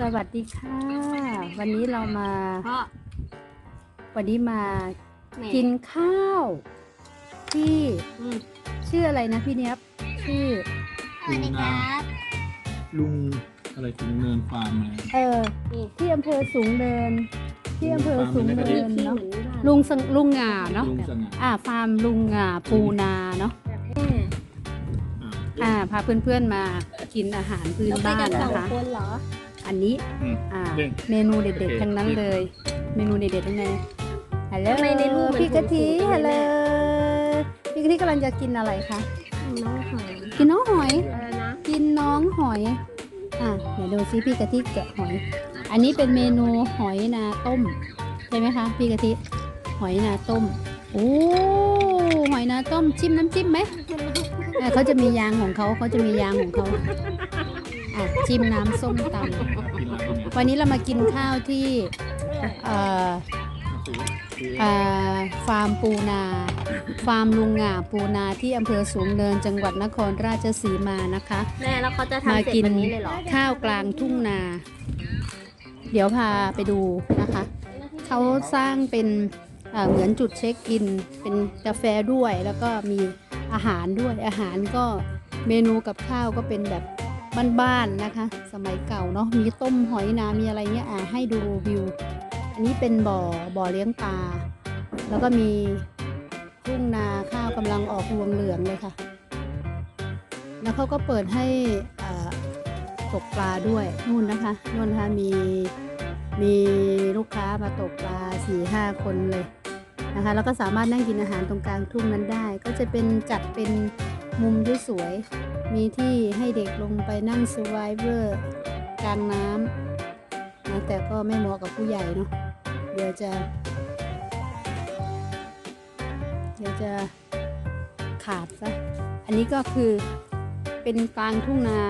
สวัสดีค่ะ วันนี้เรามาเพราะวันนี้มาแหมกินข้าว ที่อืมชื่ออะไรนะพี่เนี้ยบชื่อสวัสดีครับลุงอะไรถึงเนินฟาร์มอะไรเออนี่ที่อำเภอสูงเนิน ที่อำเภอสูงเนิที่นที่เนาะเหมือนบ้านลุงสังลุงงาเนาะลุงสง่าอ่าฟาร์มลุงงาปูนาเนาะแม่อ่าอ่าพาเพื่อนๆมากินอาหารพื้นเราไปบ้ากันนสอนะงคะคนเหร ออันนี้อืม อ่าเรื่องเมนูเด็ดๆทั้งนั้นเลย เมนูเด็ดๆทั้งนั้นฮัลโหลทำไมในรูปมันพี่กะทิสูงๆฮัลโหลแม่พี่กะทิกำลังจะกินอะไรคะน้องหอยกินน้องหอย อะไรนะกินน้องหอยอะเดี๋ยวดูซิพี่กะทิแกะหอย อันนี้เป็นเมนูหอยนาต้มใช่ไหมคะพี่กะทิหอยนาต้มโอ้หอยนาต้มจิ้มน้ำจิ้มไหมอะเขาจะมียางของเขาเขาจะมียางของเขา อะจิ้มน้ำส้มตำกินอะไรเนี่ยวันนี้เรามากินข้าวที่เอ่อซื้อซื้อเอ่อฟาร์มปูนา ฟาร์มลุงหง่าปูนาที่อำเภอสูงเนินจังหวัดนครราชสีมานะคะ แม่แล้วเขาจะมาทำเสร็จกินวันนี้เลยเหรอข้าวกลางทุ่งนา เดี๋ยวพาไปดูนะคะ เขาสร้างเป็นเอ่อเหมือนจุดเช็คอิน เป็นกาแฟด้วยแล้วก็มีอาหารด้วยอาหารก็เมนูกับข้าวก็เป็นแบบ บ้านๆนะคะ สมัยเก่าเนาะมีต้มหอยนามีอะไรเงี้ยอ่าให้ดูวิว อันนี้เป็นบ่อบ่อเลี้ยงปลาแล้วก็มีทุ่งนาข้าวกำลังออกรวงเหลืองเลยค่ะ แล้วเขาก็เปิดให้ตกปลาด้วยนู่นนะคะนู่นนะคะมีมีลูกค้ามาตกปลาสี่ห้าคนเลยนะคะแล้วก็สามารถนั่งกินอาหารตรงกลางทุ่งนั้นได้ ก็จะเป็นจัดเป็นมุมที่สวย มีที่ให้เด็กลงไปนั่งสไวเวอร์กลางน้ำนะแต่ก็ไม่เหมาะกับผู้ใหญ่เนาะเดี๋ยวจะ เดี๋ยวจะขาดซะ อันนี้ก็คือเป็นกลางทุ่งนา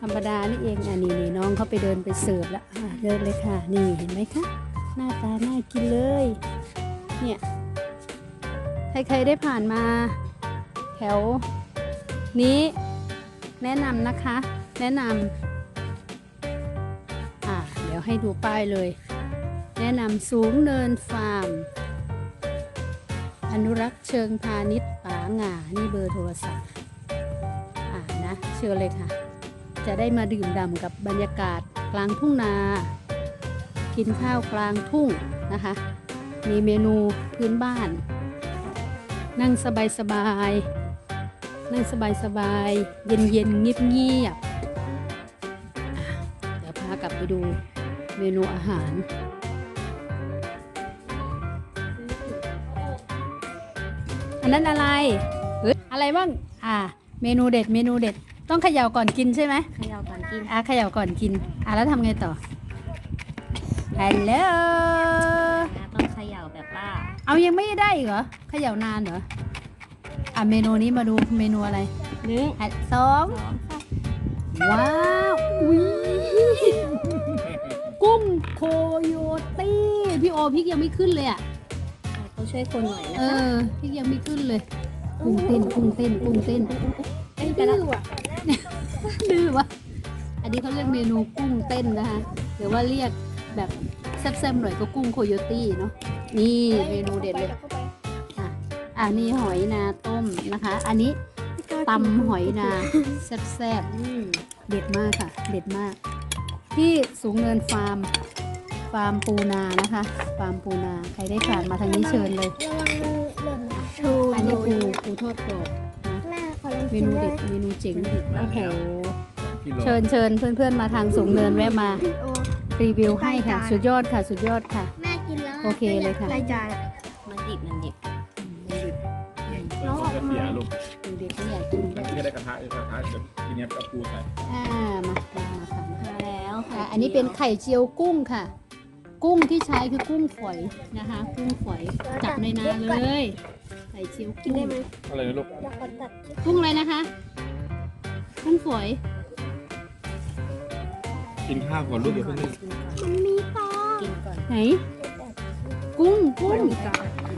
ธรรมดานี่เองอะนี่นี่น้องเขาไปเดินไปเสิร์ฟแล้วอะเดินเลยค่ะ นี่เห็นไหมคะ หน้าตาน่ากินเลย เนี่ย ใครๆได้ผ่านมาแถว นี้แนะนำนะคะ แนะนำอะเดี๋ยวให้ดูป้ายเลย แนะนำสูงเนินฟาร์ม อนุรักษ์เชิงพาณิชย์ป๋างานี่เบอร์โทรศัพท์อ่านะเชิญเลยค่ะ จะได้มาดื่มด่ำกับบรรยากาศกลางทุ่งนา กินข้าวกลางทุ่งนะคะ มีเมนูพื้นบ้าน นั่งสบายสบายๆ นั่งสบายสบายๆเย็นเย็นๆ เงียบเงียบๆอะเดี๋ยวพากลับไปดูเมนูอาหารอันนั้นอะไรเฮ้ยอะไรบ้าง อ่า เมนูเด็ด เมนูเด็ด ต้องเขย่าก่อนกินใช่ไหมเขย่าก่อนกิน อะเขย่าก่อนกิน อะแล้วทำไงต่อ ฮัลโหลนะต้องเขย่าแบบว่า เอายังไม่ได้อีกเหรอ เขย่านานเหรอ อะเมนูนี้มาดูเมนูอะไรหนึ่งอะสองสองสามว้าวอุ๊ยกุ้งโคโยตี้พี่โอพริกยังไม่ขึ้นเลยอะต้องช่วยคนหน่อยนะเอคะอพริกยังไม่ขึ้นเลยกุ้งเต้นกุ้งเต้นกุ้งเต้นเอ้ยไปแล้วดื้อวะอันนี้เขาเรียกเมนูกุ้งเต้นนะคะหรือว่าเรียกแบบแซ่บๆหน่อยก็กุ้งโคโยตี้เนาะนี่เมนูเด็ดเลยค่ะ อันนี้หอยนาต้มนะคะ อันนี้ตำหอยนาแซ่บอืมๆเด็ดมากค่ะ เด็ดมาก ที่สูงเนินฟาร์ม ฟาร์มปูนานะคะ ฟาร์มปูนาใครได้ผ่านมาทางนี้เชิญเลยระวังมันหล่นนะชูอันนี้ปูปูทอดกรอบนะแม่ขอลองเมกินนูด้วเด็ยดเมนูเจ๋งโอ้โหกิโลเชิญเชิญเพื่อนๆมาทางสูงเนินแวะมาโอ้รีวิวให้ค่ะได้จ้ะสุดยอดค่ะ สุดยอดค่ะแม่กินแล้วโอเคเลยค่ะ กินมันไม่ได้กระทะเลยกระทะแบบทีเนี้ยกับปูใส่อ่ามามามาค่ะมามาแล้วอะ อันนี้เป็นไข่เจียวกุ้งค่ะ กุ้งที่ใช้คือกุ้งฝอยนะคะ กุ้งฝอยจับในนาเลย ไข่เจียวกินกุ้งได้ไหมอะไรนะลูกอยากขอตัดกุ้งอะไรนะคะ กุ้งฝอยกินข้าวก่อนลูกอย่าเพิ่งรีบมันมีตากินก่อนไหน กุ้งกุ้ง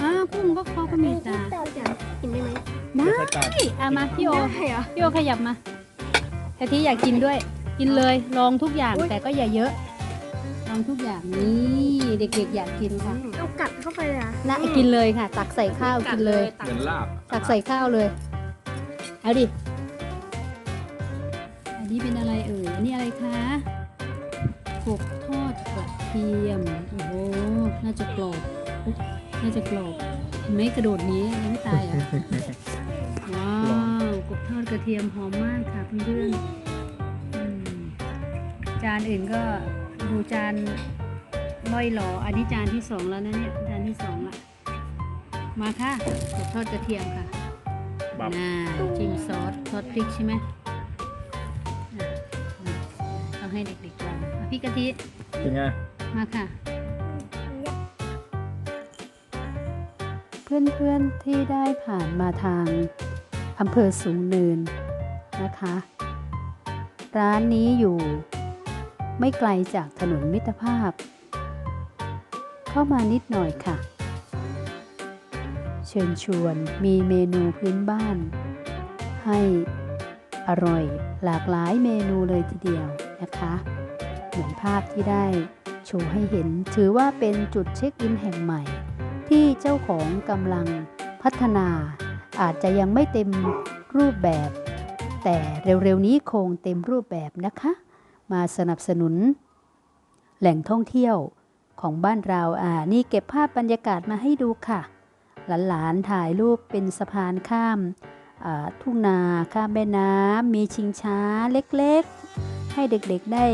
อ่ากุ้งก็เขาก็มีตากินได้ไหม ได้ค่อยตัดอะมาพี่โอได้เหรอพี่โอขยับมาแต่ที่อยากกินด้วยกกินเลยลองทุกอย่างแต่ก็อย่าเยอะ ลองทุกอย่างนี่เด็กๆอยากกินค่ะเอากัดเข้าไปเลยอะนะกินเลยค่ะ ตักใส่ข้าวกินเลยเหมือนลาบตักใส่ข้าวเลยเอาดิอันนี้เป็นอะไรเอ่ยอันนี้อะไรคะกบทอดกระเทียมโอ้โหน่าจะกรอบอุ๊ยน่าจะกรอบเห็นไหม่กระโดดหนี้ยังไม่ตายเหรอะว้าวกบ ทอดกระเทียมหอมมากค่ะเพื่อนๆอืมจานอื่นก็ดูจานล่อยหลออันนี้จานที่สองแล้วนะเนี่ยจานที่สองละมาค่ะกบทอดกระเทียมค่ะบับน่าจิ้มซอสซอสพริกใช่ไหมอะต้องให้เด็กๆลองอะพี่กะทิเป็นไงมาค่ะเพื่อนๆที่ได้ผ่านมาทาง อำเภอสูงเนินนะคะ ร้านนี้อยู่ไม่ไกลจากถนนมิตรภาพ เข้ามานิดหน่อยค่ะ เชิญชวนมีเมนูพื้นบ้าน ให้อร่อยหลากหลายเมนูเลยทีเดียวนะคะ เหมือนภาพที่ได้โชว์ให้เห็นถือว่าเป็นจุดเช็คอินแห่งใหม่ ที่เจ้าของกำลังพัฒนา อาจจะยังไม่เต็มรูปแบบ แต่เร็วๆนี้คงเต็มรูปแบบนะคะ มาสนับสนุน แหล่งท่องเที่ยวของบ้านเราอ่านี่เก็บภาพบรรยากาศมาให้ดูค่ะ หลานๆถ่ายรูปเป็นสะพานข้ามทุ่งนาข้ามแม่น้ำมีชิงช้าเล็กๆ ให้เด็กๆได้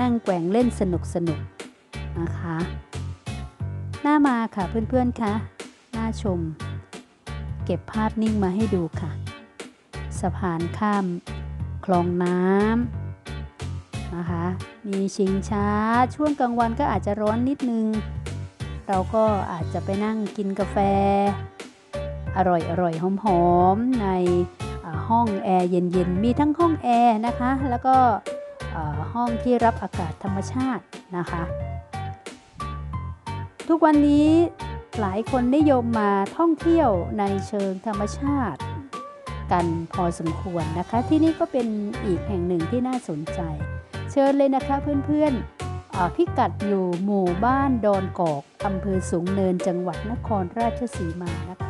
นั่งแกว่งเล่นสนุกๆนะคะน่ามาค่ะเพื่อนๆคะน่าชม ก็บภาพนิ่งมาให้ดูค่ะ สะพานข้าม คลองน้ำนะคะ มีชิงช้าช่วงกลางวันก็อาจจะร้อนนิดนึง เราก็อาจจะไปนั่งกินกาแฟ อร่อยอร่อยหอมๆในห้องแอร์เย็นๆ มีทั้งห้องแอร์นะคะ แล้วก็ห้องที่รับอากาศธรรมชาตินะคะ ทุกวันนี้ หลายคนนิยมมาท่องเที่ยวในเชิงธรรมชาติ กันพอสมควรนะคะ ที่นี่ก็เป็นอีกแห่งหนึ่งที่น่าสนใจ เชิญเลยนะคะเพื่อนๆพิกัดอยู่หมู่บ้านดอนกอกอำเภอสูงเนินจังหวัดนครราชสีมานะคะ